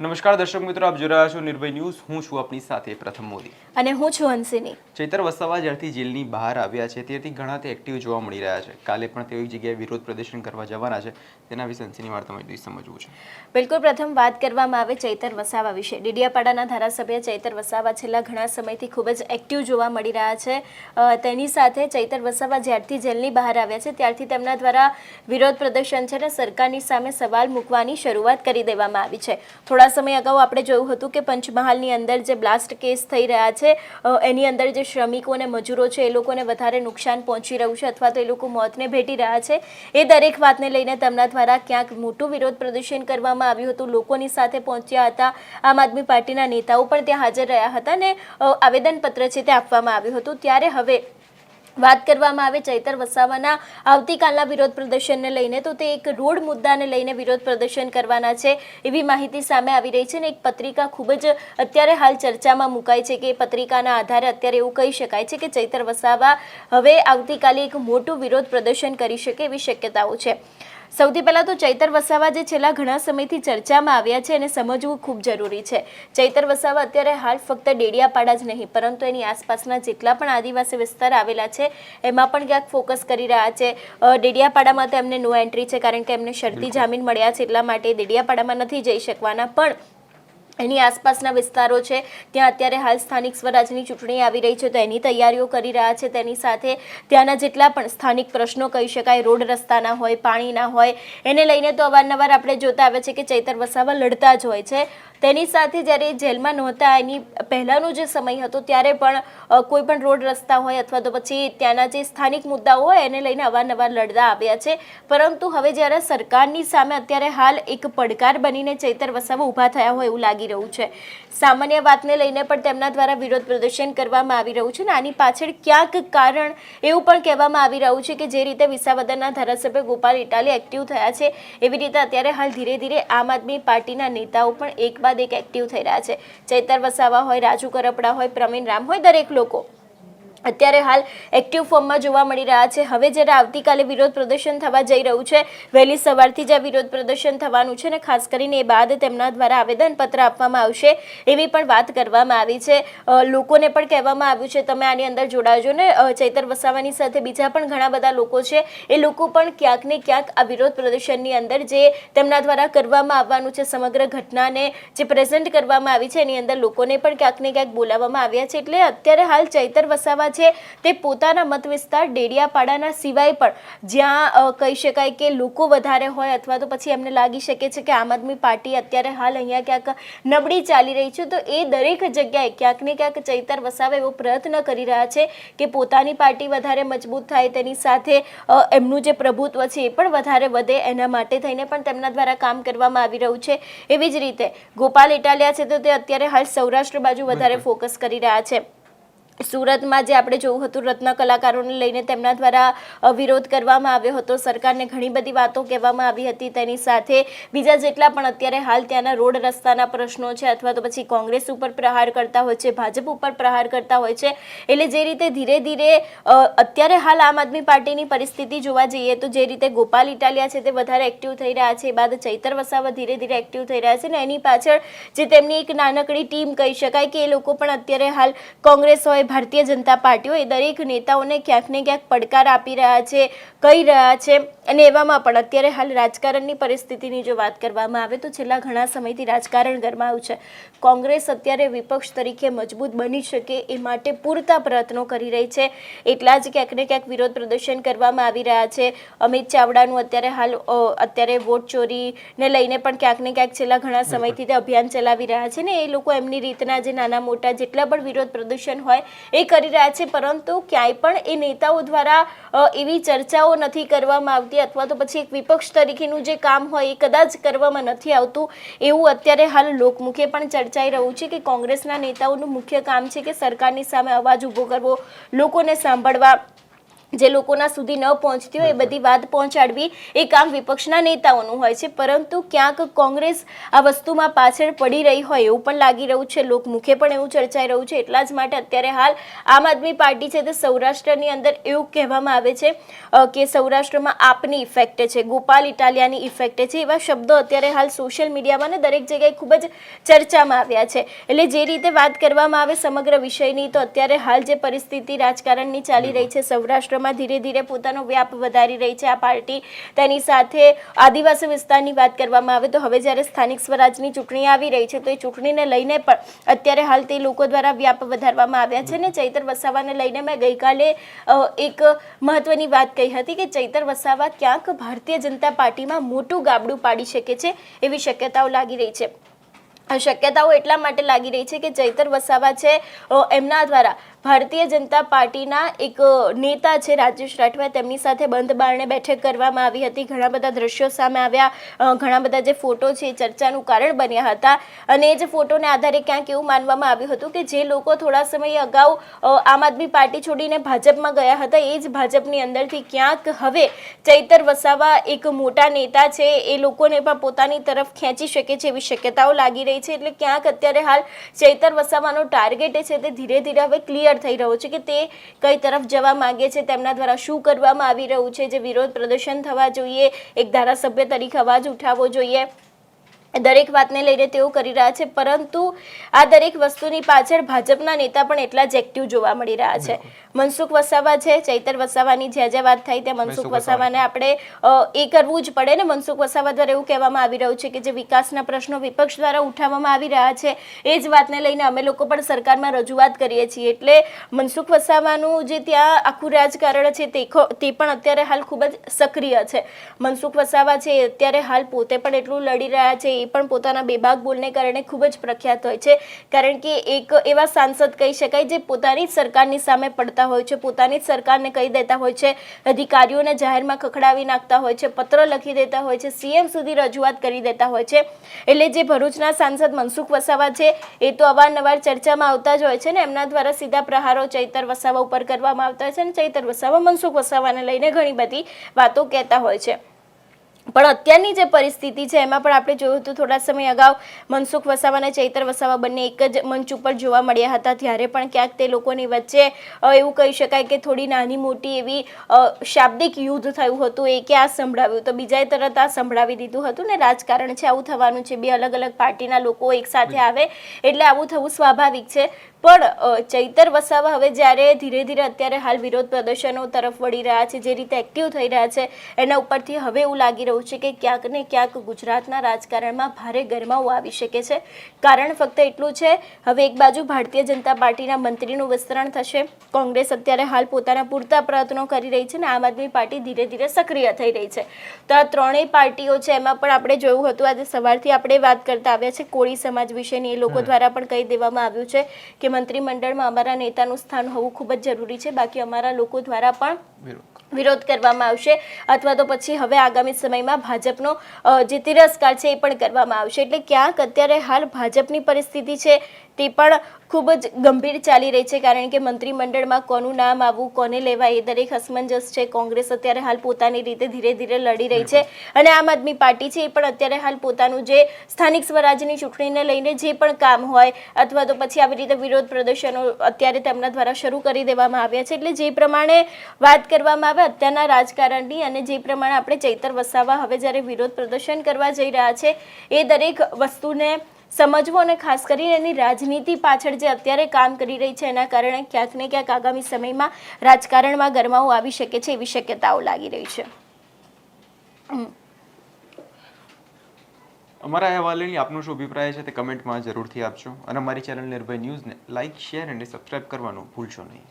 નમસ્કાર દર્શક મિત્રો આપ જોઈ રહ્યા છો નિર્ભય ન્યૂઝ. હું છું આપની સાથે પ્રથમ મોદી. અને હું છું હંસિની ચૈતર વસાવા જ્યારથી જેલની બહાર આવ્યા છે ત્યારથી ઘણા તે એક્ટિવ જોવા મળી રહ્યા છે. કાલે પણ તેઓ એક જગ્યાએ વિરોધ પ્રદર્શન કરવા જવાના છે તેના વિશે અંશીની વાર્તા માહિતી સમજવું છે. બિલકુલ પ્રથમ વાત કરવામાં આવે ચૈતર વસાવા વિશે. ડીડિયાપાડાના ધારાસભ્ય ચૈતર વસાવા છેલ્લા ઘણા સમયથી ખૂબ જ એક્ટિવ જોવા મળી રહ્યા છે. તેની સાથે ચૈતર વસાવા જ્યારથી જેલની બહાર આવ્યા છે ત્યારથી તેમના દ્વારા વિરોધ પ્રદર્શન છે અને સરકારની સામે સવાલ મૂકવાની શરૂઆત કરી દેવામાં આવી છે. થોડા સમય અગાઉ આપણે જોયું હતું કે પંચમહાલની અંદર જે બ્લાસ્ટ કેસ થઈ રહ્યા છે એની અંદર જે શ્રમિકો અને મજૂરો છે, એ લોકોને વધારે નુકસાન પહોંચી રહ્યું છે અથવા તો એ લોકો મોતને ભેટી રહ્યા છે. એ દરેક વાતને લઈને તેમના દ્વારા ક્યાંક મોટું વિરોધ પ્રદર્શન કરવામાં આવ્યું હતું. લોકોની સાથે પહોંચ્યા હતા આમ આદમી પાર્ટીના નેતાઓ પણ ત્યાં હાજર રહ્યા હતા અને આવેદનપત્ર છે તે આપવામાં આવ્યું હતું. ત્યારે હવે વાત કરવામાં આવે ચૈતર વસાવાના આવતીકાલના વિરોધ પ્રદર્શનને લઈને, તો તે એક રોડ મુદ્દાને લઈને વિરોધ પ્રદર્શન કરવાના છે એવી માહિતી સામે આવી રહી છે ને એક પત્રિકા ખૂબ જ અત્યારે હાલ ચર્ચામાં મુકાય છે કે પત્રિકાના આધારે અત્યારે એવું કહી શકાય છે કે ચૈતર વસાવા હવે આવતીકાલે એક મોટું વિરોધ પ્રદર્શન કરી શકે એવી શક્યતાઓ છે. સૌથી પહેલાં તો ચૈતર વસાવા જે છેલ્લા ઘણા સમયથી ચર્ચામાં આવ્યા છે એને સમજવું ખૂબ જરૂરી છે. ચૈતર વસાવા અત્યારે હાલ ફક્ત ડેડિયાપાડા જ નહીં પરંતુ એની આસપાસના જેટલા પણ આદિવાસી વિસ્તાર આવેલા છે એમાં પણ ક્યાંક ફોકસ કરી રહ્યા છે. ડેડિયાપાડામાં તો એમને નો એન્ટ્રી છે કારણ કે એમને શરતી જામીન મળ્યા છે એટલા માટે ડેડિયાપાડામાં નથી જઈ શકવાના પણ એની આસપાસના વિસ્તારો છે. ત્યાં અત્યારે હાલ સ્થાનિક સ્વરાજની ચૂંટણી આવી રહી છે. તો એની તૈયારીઓ કરી રહ્યા છે. તેની સાથે ત્યાંના જેટલા પણ સ્થાનિક પ્રશ્નો કહી શકાય, રોડ રસ્તાના હોય, પાણીના હોય, એને લઈને તો અવારનવાર આપણે જોતા આવે છે કે ચૈતર વસાવા લડતા જ હોય છે. તેની સાથે જ્યારે જેલમાં નહોતા, એની પહેલાંનો જે સમય હતો, ત્યારે પણ કોઈ પણ રોડ રસ્તા હોય અથવા તો પછી ત્યાંના જે સ્થાનિક મુદ્દાઓ હોય, એને લઈને અવારનવાર લડતા આવ્યા છે. પરંતુ હવે જ્યારે સરકારની સામે અત્યારે હાલ એક પડકાર બનીને ચૈતર વસાવા ઊભા થયા હોય એવું લાગી રહ્યું છે. સામાન્ય વાતને લઈને પણ તેમના દ્વારા વિરોધ પ્રદર્શન કરવામાં આવી રહ્યું છે અને આની પાછળ ક્યાંક કારણ એવું પણ કહેવામાં આવી રહ્યું છે કે જે રીતે વિસાવદરના ધારાસભ્ય ગોપાલ ઇટાલી એક્ટિવ થયા છે, એવી રીતે અત્યારે હાલ ધીરે ધીરે આમ આદમી પાર્ટીના નેતાઓ પણ એક બાદ એક એક્ટિવ થઈ રહ્યા છે. ચૈતર વસાવા હોય, રાજુ કરપડા હોય, પ્રવીણ રામ હોય, દરેક લોકો અત્યારે હાલ એક્ટિવ ફોર્મમાં જોવા મળી રહ્યા છે. હવે જ્યારે આવતીકાલે વિરોધ પ્રદર્શન થવા જઈ રહ્યું છે, વહેલી સવારથી જ આ વિરોધ પ્રદર્શન થવાનું છે અને ખાસ કરીને એ બાદ તેમના દ્વારા આવેદનપત્ર આપવામાં આવશે એવી પણ વાત કરવામાં આવી છે. લોકોને પણ કહેવામાં આવ્યું છે, તમે આની અંદર જોડાજો ને ચૈતર વસાવાની સાથે બીજા પણ ઘણા બધા લોકો છે. એ લોકો પણ ક્યાંક ને ક્યાંક આ વિરોધ પ્રદર્શનની અંદર જે તેમના દ્વારા કરવામાં આવવાનું છે, સમગ્ર ઘટનાને જે પ્રેઝન્ટ કરવામાં આવી છે, એની અંદર લોકોને પણ ક્યાંક ને ક્યાંક બોલાવવામાં આવ્યા છે. એટલે અત્યારે હાલ ચૈતર વસાવા છે. તે પોતાના મત વિસ્તાર ડેડિયાપાડાના સિવાય પણ જ્યાં કહી શકાય કે લોકો વધારે હોય અથવા તો પછી એમને લાગી શકે છે કે આમ આદમી પાર્ટી અત્યારે હાલ અહીંયા ક્યાંક નબળી ચાલી રહી છે તો એ દરેક જગ્યાએ ક્યાંક ને ક્યાંક ચૈતર વસાવા એવો પ્રયત્ન કરી રહ્યા છે કે પોતાની પાર્ટી વધારે મજબૂત થાય તેની સાથે એમનું જે પ્રભુત્વ છે એ પણ વધારે વધે એના માટે થઈને પણ તેમના દ્વારા કામ કરવામાં આવી રહ્યું છે. એવી જ રીતે ગોપાલ ઇટાલિયા છે તો તે અત્યારે હાલ સૌરાષ્ટ્ર બાજુ વધારે ફોકસ કરી રહ્યા છે. સુરતમાં જે આપણે જોયું હતું રત્ન કલાકારોને લઈને તેમના દ્વારા વિરોધ કરવામાં આવ્યો હતો. સરકારને ઘણી બધી વાતો કહેવામાં આવી હતી. તેની સાથે બીજા જેટલા પણ અત્યારે હાલ ત્યાંના રોડ રસ્તાના પ્રશ્નો છે અથવા તો પછી કોંગ્રેસ ઉપર પ્રહાર કરતા હોય છે, ભાજપ ઉપર પ્રહાર કરતા હોય છે. એટલે જે રીતે ધીરે ધીરે અત્યારે હાલ આમ આદમી પાર્ટીની પરિસ્થિતિ જોવા જઈએ તો જે રીતે ગોપાલ ઇટાલિયા છે તે વધારે એક્ટિવ થઈ રહ્યા છે. બાદ ચૈતર વસાવા ધીરે ધીરે એક્ટિવ થઈ રહ્યા છે ને એની પાછળ જે તેમની એક નાનકડી ટીમ કહી શકાય કે એ લોકો પણ અત્યારે હાલ કોંગ્રેસ હોય ભારતીય જનતા પાર્ટીઓ એ દરેક નેતાઓને ક્યાંક ને ક્યાંક પડકાર આપી રહ્યા છે, કહી રહ્યા છે અને એવામાં પણ અત્યારે હાલ રાજકારણની પરિસ્થિતિની જો વાત કરવામાં આવે તો છેલ્લા ઘણા સમયથી રાજકારણ ગરમાયું છે. કોંગ્રેસ અત્યારે વિપક્ષ તરીકે મજબૂત બની શકે એ માટે પૂરતા પ્રયત્નો કરી રહી છે. એટલા જ ક્યાંક ને ક્યાંક વિરોધ પ્રદર્શન કરવામાં આવી રહ્યા છે. અમિત ચાવડાનું અત્યારે હાલ અત્યારે વોટ ચોરીને લઈને પણ ક્યાંક ને ક્યાંક છેલ્લા ઘણા સમયથી તે અભિયાન ચલાવી રહ્યા છે ને એ લોકો એમની રીતના જે નાના મોટા જેટલા પણ વિરોધ પ્રદર્શન હોય એ કરી રહ્યા છે, પરંતુ ક્યાંય પણ એ નેતાઓ દ્વારા એવી ચર્ચાઓ નથી કરવામાં આવતી અથવા તો પછી એક વિપક્ષ તરીકેનું જે કામ હોય એ કદાચ કરવામાં નથી આવતું, એવું અત્યારે હાલ લોકમુખે પણ ચર્ચાઈ રહ્યું છે કે કોંગ્રેસના નેતાઓનું મુખ્ય કામ છે કે સરકારની સામે અવાજ ઊભો કરવો, લોકોને સાંભળવા જે લોકોના સુધી ન પહોંચતી હોય એ બધી વાત પહોંચાડવી એ કામ વિપક્ષના નેતાઓનું હોય છે પરંતુ ક્યાંક કોંગ્રેસ આ વસ્તુમાં પાછળ પડી રહી હોય એવું પણ લાગી રહ્યું છે. લોકમુખે પણ એવું ચર્ચાઈ રહ્યું છે. એટલા જ માટે અત્યારે હાલ આમ આદમી પાર્ટી છે તે સૌરાષ્ટ્રની અંદર એવું કહેવામાં આવે છે કે સૌરાષ્ટ્રમાં આપની ઇફેક્ટ છે ગોપાલ ઇટાલિયાની ઇફેક્ટ છે એવા શબ્દો અત્યારે હાલ સોશિયલ મીડિયામાં ને દરેક જગ્યાએ ખૂબ જ ચર્ચામાં આવ્યા છે. એટલે જે રીતે વાત કરવામાં આવે સમગ્ર વિષયની તો અત્યારે હાલ જે પરિસ્થિતિ રાજકારણની ચાલી રહી છે સૌરાષ્ટ્રમાં ધીરે ધીરે પોતાનો વ્યાપ વધારી રહી છે આ પાર્ટી. તેની સાથે આદિવાસી વિસ્તારની વાત કરવામાં આવે તો હવે જ્યારે સ્થાનિક સ્વરાજની ચૂંટણી આવી રહી છે તો એ ચૂંટણીને લઈને પણ અત્યારે હાલ તે લોકો દ્વારા વ્યાપ વધારવામાં આવ્યા છે ને ચૈતર વસાવાને લઈને મેં ગઈકાલે એક મહત્વની વાત કહી હતી કે ચૈતર વસાવા ક્યાંક ભારતીય જનતા પાર્ટીમાં મોટું ગાબડું પાડી શકે છે એવી શક્યતાઓ લાગી રહી છે. શક્યતાઓ એટલા માટે લાગી રહી છે કે ચૈતર વસાવા છે એમના દ્વારા ભારતીય જનતા પાર્ટીના એક નેતા છે રાજેશ રાઠવા, તેમની સાથે બંધ બારણે બેઠક કરવામાં આવી હતી. ઘણા બધા દ્રશ્યો સામે આવ્યા ઘણા બધા જે ફોટો છે ચર્ચાનું કારણ બન્યા હતા. અને એ જ ફોટોને આધારે ક્યાંક એવું માનવામાં આવ્યું હતું કે જે લોકો થોડા સમય અગાઉ આમ આદમી પાર્ટી છોડીને ભાજપમાં ગયા હતા, એ જ ભાજપની અંદરથી ક્યાંક હવે ચૈતર વસાવા એક મોટા નેતા છે, એ લોકોને પણ પોતાની તરફ ખેંચી શકે છે એવી શક્યતાઓ લાગી રહી છે એટલે ક્યાંક અત્યારે હાલ ચૈતર વસાવાનો ટાર્ગેટ છે તે ધીરે ધીરે હવે ક્લિયર થઈ રહ્યો છે કે તે કઈ તરફ જવા માગે છે, તેમના દ્વારા શું કરવામાં આવી રહ્યું છે, જે વિરોધ પ્રદર્શન થવા જોઈએ, એક ધારાસભ્ય તરીકે અવાજ ઉઠાવવો જોઈએ. દરેક વાતને લઈને તેઓ કરી રહ્યા છે પરંતુ આ દરેક વસ્તુની પાછળ ભાજપના નેતા પણ એટલા જ એક્ટિવ જોવા મળી રહ્યા છે. મનસુખ વસાવા છે ચૈતર વસાવાની જ્યાં જ્યાં વાત થઈ ત્યાં મનસુખ મનસુખ વસાવાને આપણે એ કરવું જ પડે ને. મનસુખ વસાવા દ્વારા એવું કહેવામાં આવી રહ્યું છે કે જે વિકાસના પ્રશ્નો વિપક્ષ દ્વારા ઉઠાવવામાં આવી રહ્યા છે એ જ વાતને લઈને અમે લોકો પણ સરકારમાં રજૂઆત કરીએ છીએ. એટલે મનસુખ વસાવાનું જે ત્યાં આખું રાજકારણ છે તે ખો- તે પણ અત્યારે હાલ ખૂબ જ સક્રિય છે. મનસુખ વસાવા છે એ અત્યારે હાલ પોતે પણ એટલું લડી રહ્યા છે એ પણ પોતાના બેભાગ બોલને કારણે ખૂબ જ પ્રખ્યાત હોય છે. કારણ કે એક એવા સાંસદ કહી શકાય જે પોતાની જ સરકારની સામે પડતા હોય છે, પોતાની જ સરકારને કહી દેતા હોય છે, અધિકારીઓને જાહેરમાં ખખડાવી નાખતા હોય છે, પત્ર લખી દેતા હોય છે, સીએમ સુધી રજૂઆત કરી દેતા હોય છે. એટલે જે ભરૂચના સાંસદ મનસુખ વસાવા છે, એ તો અવારનવાર ચર્ચામાં આવતા જ હોય છે ને, એમના દ્વારા સીધા પ્રહારો ચૈતર વસાવા ઉપર કરવામાં આવતા હોય છે અને ચૈતર વસાવા મનસુખ વસાવાને લઈને ઘણી બધી વાતો કહેતા હોય છે. પણ અત્યારની જે પરિસ્થિતિ છે એમાં પણ આપણે જોયું હતું થોડા સમય અગાઉ મનસુખ વસાવા અને ચૈતર વસાવા બંને એક જ મંચ ઉપર જોવા મળ્યા હતા. ત્યારે પણ ક્યાંક તે લોકોની વચ્ચે એવું કહી શકાય કે થોડી નાની મોટી એવી શાબ્દિક યુદ્ધ થયું હતું. એ કે આ સંભળાવ્યું. તો બીજાએ તરત આ સંભળાવી દીધું હતું ને રાજકારણ છે આવું થવાનું છે. બે અલગ અલગ પાર્ટીના લોકો એક સાથે આવે એટલે આવું થવું સ્વાભાવિક છે. પણ ચૈતર વસાવા હવે જ્યારે ધીરે ધીરે અત્યારે હાલ વિરોધ પ્રદર્શનો તરફ વળી રહ્યા છે જે રીતે એક્ટિવ થઈ રહ્યા છે એના ઉપરથી હવે એવું લાગી રહ્યું છે કે ક્યાંક ને ક્યાંક ગુજરાતના રાજકારણમાં ભારે ગરમાવો આવી શકે છે. કારણ ફક્ત એટલું છે હવે એક બાજુ ભારતીય જનતા પાર્ટીના મંત્રીનું વિસ્તરણ થશે. કોંગ્રેસ અત્યારે હાલ પોતાના પૂરતા પ્રયત્નો કરી રહી છે અને આમ આદમી પાર્ટી ધીરે ધીરે સક્રિય થઈ રહી છે. તો આ ત્રણેય પાર્ટીઓ છે એમાં પણ આપણે જોયું હતું આજે સવારથી આપણે વાત કરતા આવ્યા છે કોળી સમાજ વિશેની એ લોકો દ્વારા પણ કહી દેવામાં આવ્યું છે કે મંત્રીમંડળમાં અમારા નેતાનું સ્થાન હોવું ખૂબ જ જરૂરી છે બાકી અમારા લોકો દ્વારા પણ વિરોધ. કરવામાં આવશે. અથવા તો પછી હવે આગામી સમયમાં ભાજપનો જે તિરસ્કાર છે એ પણ કરવામાં આવશે. એટલે ક્યાંક અત્યારે હાલ ભાજપની પરિસ્થિતિ છે તે પણ ખૂબ જ ગંભીર ચાલી રહી છે કારણ કે મંત્રીમંડળમાં કોનું નામ આવવું કોને લેવાય એ દરેક હસમંજસ છે. કોંગ્રેસ અત્યારે હાલ પોતાની રીતે ધીરે ધીરે લડી રહી છે અને આમ આદમી પાર્ટી છે એ પણ અત્યારે હાલ પોતાનું જે સ્થાનિક સ્વરાજ્યની ચૂંટણીને લઈને જે પણ કામ હોય અથવા તો પછી આવી રીતે વિરોધ પ્રદર્શનો અત્યારે તેમના દ્વારા શરૂ કરી દેવામાં આવ્યા છે. એટલે જે પ્રમાણે વાત કરવામાં આવે અત્યારના રાજકારણની અને જે પ્રમાણે આપણે ચૈતર વસાવા હવે જ્યારે વિરોધ પ્રદર્શન કરવા જઈ રહ્યા છે એ દરેક વસ્તુને સમજવું અને ખાસ કરીને એની રાજનીતિ પાછળ જે અત્યારે કામ કરી રહી છે, એના કારણે ક્યાંક ને ક્યાંક આગામી સમયમાં રાજકારણમાં ગરમાવો આવી શકે છે એવી શક્યતાઓ લાગી રહી છે. અમારા અહેવાલની આપનો શું અભિપ્રાય છે તે કમેન્ટમાં જરૂરથી આપજો અને અમારી ચેનલ નિર્ભય ન્યૂઝને લાઇક શેર અને સબસ્ક્રાઇબ કરવાનું ભૂલશો નહીં.